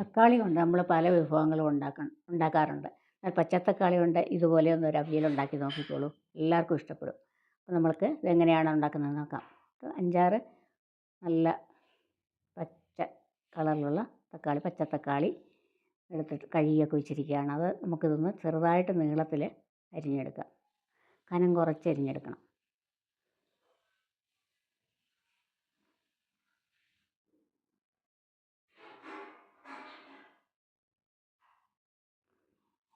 തക്കാളി കൊണ്ട് നമ്മൾ പല വിഭവങ്ങളും ഉണ്ടാക്കണം ഉണ്ടാക്കാറുണ്ട്. പച്ചത്തക്കാളി കൊണ്ട് ഇതുപോലെ ഒന്ന് ഒരു അവിയൽ ഉണ്ടാക്കി നോക്കിക്കോളൂ. എല്ലാവർക്കും ഇഷ്ടപ്പെടും. അപ്പോൾ നമ്മൾക്ക് ഇതെങ്ങനെയാണ് ഉണ്ടാക്കുന്നത് നോക്കാം. അഞ്ചാറ് നല്ല പച്ച കളറിലുള്ള തക്കാളി പച്ച തക്കാളി എടുത്തിട്ട് കഴുകിയൊക്കെ വെച്ചിരിക്കുകയാണ്. അത് നമുക്കിതൊന്ന് ചെറുതായിട്ട് നീളത്തിൽ അരിഞ്ഞെടുക്കാം. കനം കുറച്ച് അരിഞ്ഞെടുക്കണം.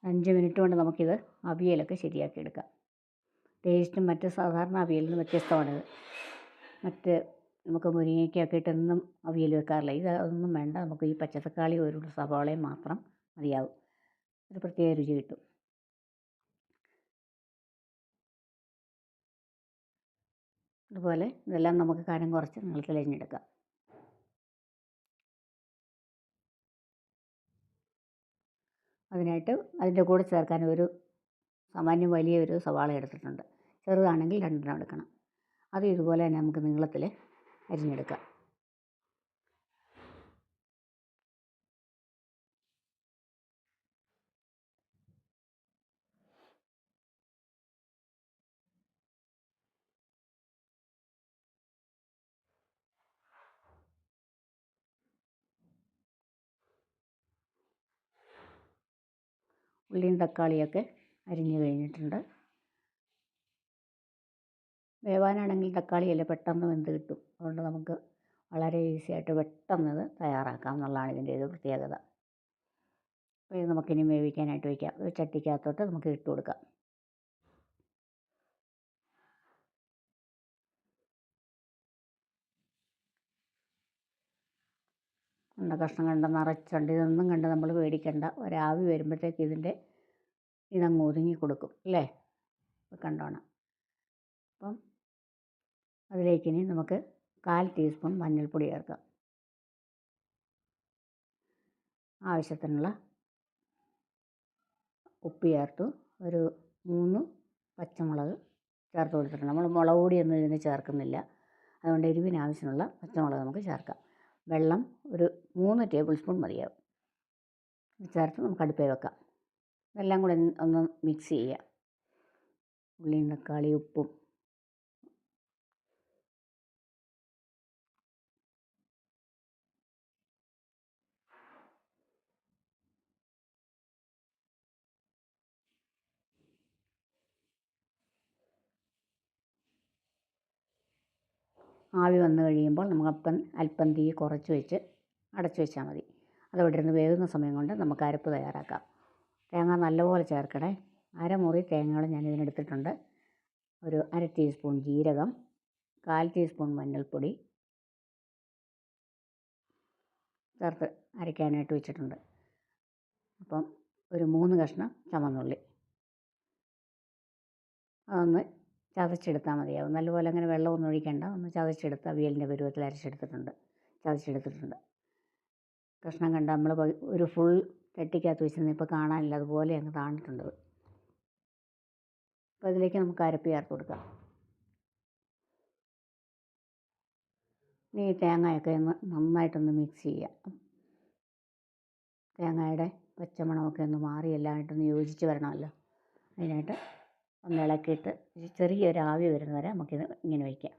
അഞ്ച് മിനിറ്റ് കൊണ്ട് നമുക്കിത് അവിയലൊക്കെ ശരിയാക്കി എടുക്കാം ടേസ്റ്റും മറ്റ് സാധാരണ അവിയലിൽ നിന്ന് വ്യത്യസ്തമാണിത്. മറ്റ് നമുക്ക് മുരിങ്ങയ്ക്കൊക്കെ ഇട്ടെന്നും അവിയൽ വെക്കാറില്ല. ഇത് അതൊന്നും വേണ്ട. നമുക്ക് ഈ പച്ചത്തക്കാളി ഒരു സവാളയും മാത്രം മതിയാവും. ഒരു പ്രത്യേക രുചി കിട്ടും. അതുപോലെ ഇതെല്ലാം നമുക്ക് കനം കുറച്ച് നീളത്തിൽ അതിനായിട്ട് അതിന്റെ കൂടെ ചേർക്കാൻ ഒരു സാമാന്യം വലിയ ഒരു സവാള എടുത്തിട്ടുണ്ട്. ചെറുതാണെങ്കിൽ രണ്ടെണ്ണം എടുക്കണം. അത് ഇതുപോലെ തന്നെ നമുക്ക് നീളത്തിൽ അരിഞ്ഞെടുക്കാം. ഉള്ളിയും തക്കാളിയൊക്കെ അരിഞ്ഞു കഴിഞ്ഞിട്ടുണ്ട്. വേവാനാണെങ്കിൽ തക്കാളിയല്ലേ പെട്ടെന്ന് വെന്ത് കിട്ടും. അതുകൊണ്ട് നമുക്ക് വളരെ ഈസി ആയിട്ട് പെട്ടെന്ന് ഇത് തയ്യാറാക്കാം എന്നുള്ളതാണ് ഇതിന്റെ ഒരു പ്രത്യേകത. അപ്പോൾ ഇത് നമുക്കിനി വേവിക്കാനായിട്ട് വയ്ക്കാം ഒരു ചട്ടിക്കകത്തോട്ട് നമുക്ക് ഇട്ട് കൊടുക്കാം. ഉണ്ട കഷ്ണം കണ്ട നിറച്ചുണ്ട്. ഇതൊന്നും കണ്ട് നമ്മൾ പേടിക്കണ്ട. ഒരാവി വരുമ്പോഴത്തേക്ക് ഇതിന്റെ ഇതങ്ങ് ഒതുങ്ങി കൊടുക്കും അല്ലേ? കണ്ടോണം. അപ്പം അതിലേക്ക് ഇനി നമുക്ക് കാൽ ടീസ്പൂൺ മഞ്ഞൾപ്പൊടി ചേർക്കാം. ആവശ്യത്തിനുള്ള ഉപ്പ് ചേർത്തു. ഒരു മൂന്ന് പച്ചമുളക് ചേർത്ത് കൊടുത്തിട്ടുണ്ട്. നമ്മൾ മുളക് പൊടിയൊന്നും ഇതിന് ചേർക്കുന്നില്ല. അതുകൊണ്ട് എരിവിന് ആവശ്യമുള്ള പച്ചമുളക് നമുക്ക് ചേർക്കാം. വെള്ളം ഒരു മൂന്ന് ടേബിൾ സ്പൂൺ മതിയാവും. ചേർത്ത് നമുക്ക് അടുപ്പേ വെക്കാം. ഇതെല്ലാം കൂടെ ഒന്ന് മിക്സ് ചെയ്യുക. ഉള്ളിയും തക്കാളിയും ഉപ്പും ആവി വന്നു കഴിയുമ്പോൾ നമുക്ക് അപ്പം അല്പം തീ കുറച്ച് വെച്ച് അടച്ചു വെച്ചാൽ മതി. അതവിടെ ഇരുന്ന് വേകുന്ന സമയം കൊണ്ട് നമുക്ക് അരപ്പ് തയ്യാറാക്കാം. തേങ്ങ നല്ലപോലെ ചേർക്കണേ. അരമുറി തേങ്ങകൾ ഞാൻ ഇതിനെടുത്തിട്ടുണ്ട്. ഒരു അര ടീസ്പൂൺ ജീരകം കാൽ ടീസ്പൂൺ മഞ്ഞൾപ്പൊടി ചേർത്ത് അരയ്ക്കാനായിട്ട് വെച്ചിട്ടുണ്ട്. അപ്പം ഒരു മൂന്ന് കഷ്ണം ചുമന്നുള്ളി. അതൊന്ന് ചതച്ചെടുത്താൽ മതിയാവും. നല്ലപോലെ അങ്ങനെ വെള്ളമൊന്നും ഒഴിക്കണ്ട. ഒന്ന് ചതച്ചെടുത്ത് അവിയലിന്റെ പരുവത്തിൽ അരച്ചെടുത്തിട്ടുണ്ട്. ചതച്ചെടുത്തിട്ടുണ്ട്. കഷ്ണം കണ്ട നമ്മൾ ഒരു ഫുൾ ചട്ടിക്കകത്ത് വെച്ചിരുന്ന ഇപ്പോൾ കാണാനില്ല. അതുപോലെ അങ്ങ് താണിട്ടുണ്ട്. അപ്പോൾ അതിലേക്ക് നമുക്ക് അരപ്പ് ചേർത്ത് കൊടുക്കാം. ഇനി തേങ്ങയൊക്കെ ഒന്ന് നന്നായിട്ടൊന്ന് മിക്സ് ചെയ്യാം. തേങ്ങയുടെ പച്ചമണമൊക്കെ ഒന്ന് മാറി എല്ലാമായിട്ടൊന്ന് യോജിച്ച് വരണമല്ലോ. അതിനായിട്ട് ഒന്ന് ഇളക്കിയിട്ട് ചെറിയൊരു ആവി വരുന്ന വരെ നമുക്കിത് ഇങ്ങനെ വയ്ക്കാം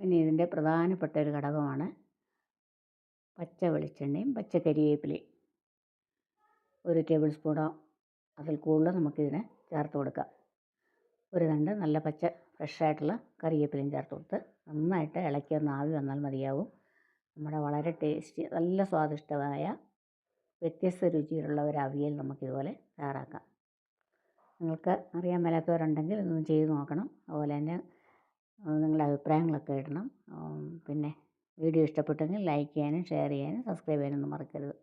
ഇനി ഇതിന്റെ പ്രധാനപ്പെട്ട ഒരു ഘടകമാണ് പച്ച വെളിച്ചെണ്ണയും പച്ച കരിവേപ്പിലയും ഒരു ടേബിൾ സ്പൂണോ അതിൽ നമുക്ക് നമുക്കിതിന് ചേർത്ത് കൊടുക്കാം. ഒരു രണ്ട് നല്ല പച്ച ഫ്രഷായിട്ടുള്ള കറിവേപ്പിലയും ചേർത്ത് കൊടുത്ത് നന്നായിട്ട് ഇളക്കി ഒന്ന് ആവി വന്നാൽ മതിയാവും. നമ്മുടെ വളരെ ടേസ്റ്റി നല്ല സ്വാദിഷ്ടമായ വ്യത്യസ്ത രുചിയിലുള്ള ഒരു അവിയൽ നമുക്കിതുപോലെ തയ്യാറാക്കാം. നിങ്ങൾക്ക് അറിയാൻ മേലാത്തവരുണ്ടെങ്കിൽ ഇതൊന്ന് ചെയ്ത് നോക്കണം. അതുപോലെ തന്നെ നിങ്ങളുടെ അഭിപ്രായങ്ങളൊക്കെ ഇടണം. പിന്നെ വീഡിയോ ഇഷ്ടപ്പെട്ടെങ്കിൽ ലൈക്ക് ചെയ്യാനും ഷെയർ ചെയ്യാനും സബ്സ്ക്രൈബ് ചെയ്യാനൊന്നും മറക്കരുത്.